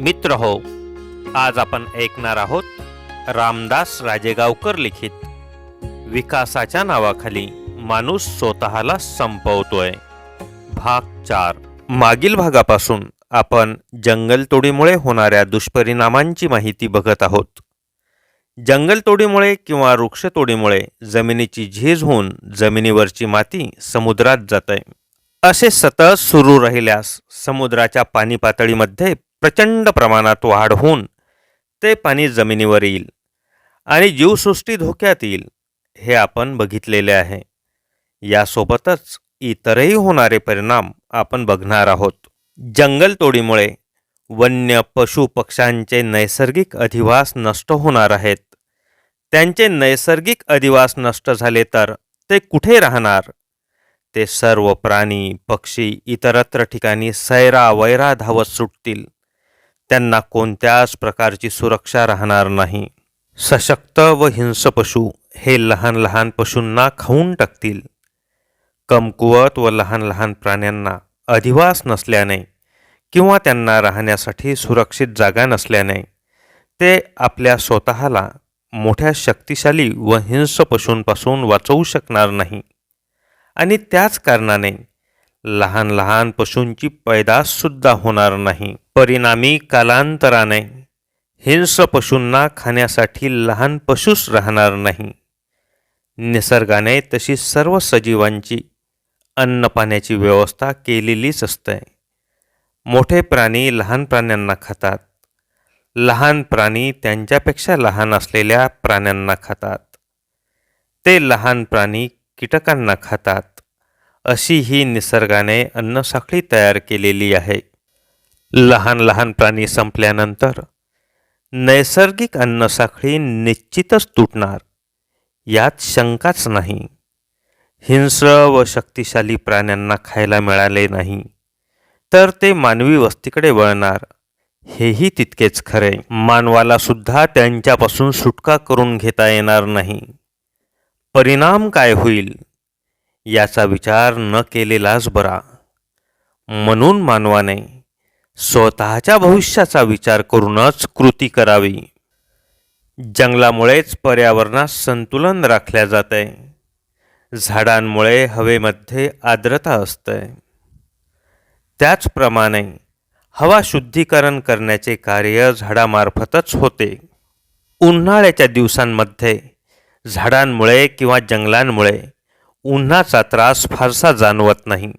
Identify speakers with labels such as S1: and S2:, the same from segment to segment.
S1: मित्र हो आज आपण ऐकणार आहोत रामदास राजेगावकर लिखित. विकासाच्या नावाखाली माणूस स्वतःला संपवतोय. भाग चार. मागील भागापासून आपण जंगलतोडीमुळे होणाऱ्या दुष्परिणामांची माहिती बघत आहोत. जंगलतोडीमुळे किंवा वृक्षतोडीमुळे जमिनीची झीज होऊन जमिनीवरची माती समुद्रात जाते. असे सतत सुरू राहिल्यास समुद्राच्या पाणी पातळीमध्ये प्रचंड प्रमाणात वाढ होऊन ते पाणी जमिनीवर येईल आणि जीवसृष्टी धोक्यात येईल हे आपण बघितलेले आहे. यासोबतच इतरही होणारे परिणाम आपण बघणार आहोत. जंगलतोडीमुळे वन्य पशु पक्ष्यांचे नैसर्गिक अधिवास नष्ट होणार आहेत. त्यांचे नैसर्गिक अधिवास नष्ट झाले तर ते कुठे राहणार? ते सर्व प्राणी पक्षी इतरत्र ठिकाणी सैरा वैरा धावत सुटतील. त्यांना कोणत्याच प्रकारची सुरक्षा राहणार नाही. सशक्त व हिंस पशु हे लहान लहान पशूंना खाऊन टाकतील. कमकुवत व लहान लहान प्राण्यांना अधिवास नसल्याने किंवा त्यांना राहण्यासाठी सुरक्षित जागा नसल्याने ते आपल्या स्वतःला मोठ्या शक्तिशाली व हिंस पशूंपासून वाचवू शकणार नाही. आणि त्याच कारणाने लहान लहान पशूंची पैदाससुद्धा होणार नाही. परिणामी कालांतराने हिंस पशूंना खाण्यासाठी लहान पशूच राहणार नाही. निसर्गाने तशी सर्व सजीवांची अन्नपाण्याची व्यवस्था केलेलीच असते. मोठे प्राणी लहान प्राण्यांना खातात. लहान प्राणी त्यांच्यापेक्षा लहान असलेल्या प्राण्यांना खातात. ते लहान प्राणी कीटकांना खातात. अशी ही निसर्गाने अन्नसाखळी तयार केलेली आहे. लहान लहान प्राणी संपल्यानंतर नैसर्गिक अन्नसाखळी निश्चितच तुटणार यात शंकाच नाही. हिंस्र व शक्तिशाली प्राण्यांना खायला मिळाले नाही तर ते मानवी वस्तीकडे वळणार. हेही तितकेच खरे. मानवाला सुद्धा त्यांच्यापासून सुटका करून घेता येणार नाही. परिणाम काय होईल? याचा विचार न केलेलाच बरा. म्हणून मानवाने स्वतःच्या भविष्याचा विचार करूनच कृती करावी. जंगलामुळेच पर्यावरणात संतुलन राखल्या जाते झाडांमुळे हवेमध्ये आर्द्रता असते त्याचप्रमाणे हवा शुद्धीकरण करण्याचे कार्य झाडामार्फतच होते. उन्हाळ्याच्या दिवसांमध्ये झाडांमुळे किंवा जंगलांमुळे उन्हाचा त्रास फारसा जाणवत नाही.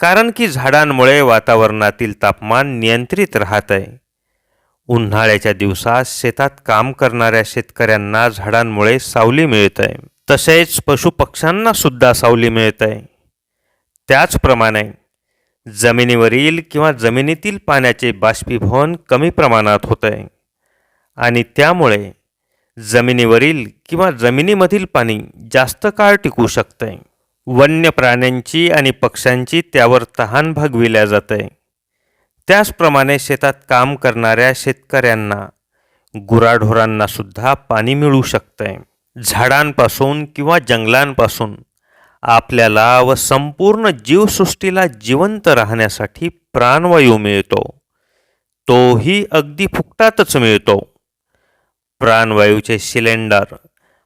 S1: कारण की झाडांमुळे वातावरणातील तापमान नियंत्रित राहत आहे. उन्हाळ्याच्या दिवसात शेतात काम करणाऱ्या शेतकऱ्यांना झाडांमुळे सावली मिळत आहे. तसेच पशुपक्ष्यांना सुद्धा सावली मिळत आहे. त्याचप्रमाणे जमिनीवरील किंवा जमिनीतील पाण्याचे बाष्पीभवन कमी प्रमाणात होत आहे. आणि त्यामुळे जमिनीवरील किंवा जमिनीमधील पाणी जास्त काळ टिकू शकते. वन्य प्राण्यांची आणि पक्ष्यांची त्यावर तहान भागविल्या जाते. त्याचप्रमाणे शेतात काम करणाऱ्या शेतकऱ्यांना गुराढोरांना सुद्धा पाणी मिळू शकते. झाडांपासून किंवा जंगलांपासून आपल्याला व संपूर्ण जीवसृष्टीला जिवंत राहण्यासाठी प्राणवायू मिळतो. तोही अगदी फुकटातच मिळतो. प्राणवायूचे सिलेंडर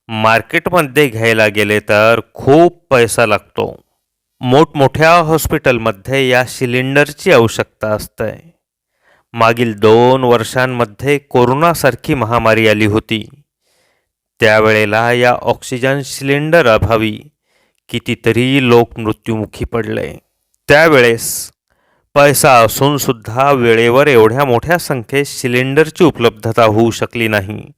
S1: मार्केटमध्ये घ्यायला गेले तर खूप पैसा लागतो. मोठमोठ्या हॉस्पिटलमध्ये या सिलेंडरची आवश्यकता असते. मागील दोन वर्षांमध्ये कोरोनासारखी महामारी आली होती. त्यावेळेला या ऑक्सिजन सिलेंडर अभावी कितीतरी लोक मृत्युमुखी पडले. त्यावेळेस पैसा असूनसुद्धा वेळेवर एवढ्या मोठ्या संख्येत सिलेंडरची उपलब्धता होऊ शकली नाही.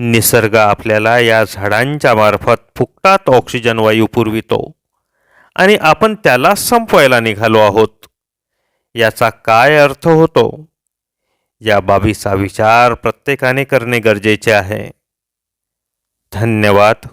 S1: निसर्ग आपल्याला या झाडांच्या मार्फत फुकटात ऑक्सिजन वायू पुरवितो. आणि आपण त्याला संपवायला निघालो आहोत. याचा काय अर्थ होतो? या बाबीचा विचार प्रत्येकाने करणे गरजेचे आहे. धन्यवाद.